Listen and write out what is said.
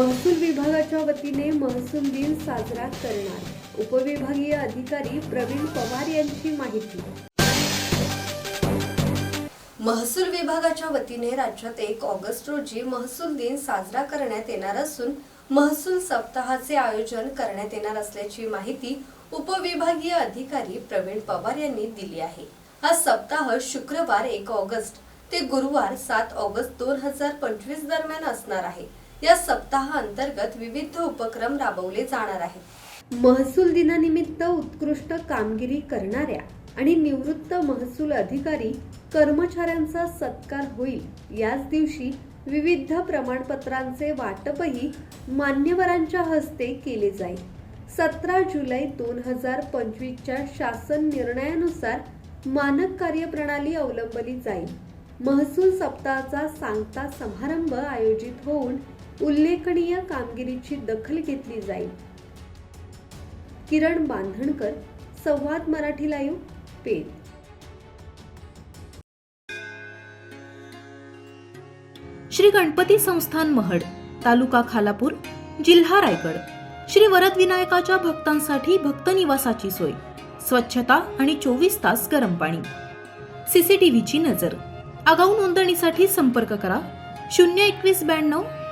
महसूल विभागाच्या वतीने महसूल दिन साजरा करणार. उपविभागीय अधिकारी प्रवीण पवार यांची माहिती. महसूल विभागाच्या वतीने राज्यात एक ऑगस्ट रोजी महसूल दिन साजरा करण्यात येणार असून महसूल सप्ताहाचे आयोजन करण्यात येणार असल्याची माहिती उपविभागीय अधिकारी प्रवीण पवार यांनी दिली आहे. हा सप्ताह शुक्रवार एक ऑगस्ट ते गुरुवार सात ऑगस्ट दोन हजार पंचवीस दरम्यान असणार आहे. या सप्ताहांतर्गत विविध उपक्रम राबवले जाणार आहेत. महसूल दिनानिमित्त उत्कृष्ट कामगिरी करणाऱ्या आणि निवृत्त महसूल अधिकारी कर्मचाऱ्यांचा सत्कार होईल. याच दिवशी विविध प्रमाणपत्रांचे वाटपही मान्यवरांच्या हस्ते केले जाईल. सतरा जुलै दोन हजार पंचवीसच्या शासन निर्णयानुसार मानक कार्यप्रणाली अवलंबली जाईल. महसूल सप्ताहाचा सांगता समारंभ आयोजित होऊन उल्लेखनीय कामगिरीची दखल घेतली जाईल. किरण बांधणकर संवाद मराठी लाईव्ह पेठ श्री गणपती संस्थान महड तालुका खालापूर जिल्हा रायगड. श्री वरद विनायकाच्या भक्तांसाठी भक्त निवासाची सोय स्वच्छता आणि चोवीस तास गरम पाणी. सीसीटीव्हीची नजर. आगाऊ नोंदणीसाठी संपर्क करा शून्य एकवीस ब्याण्णव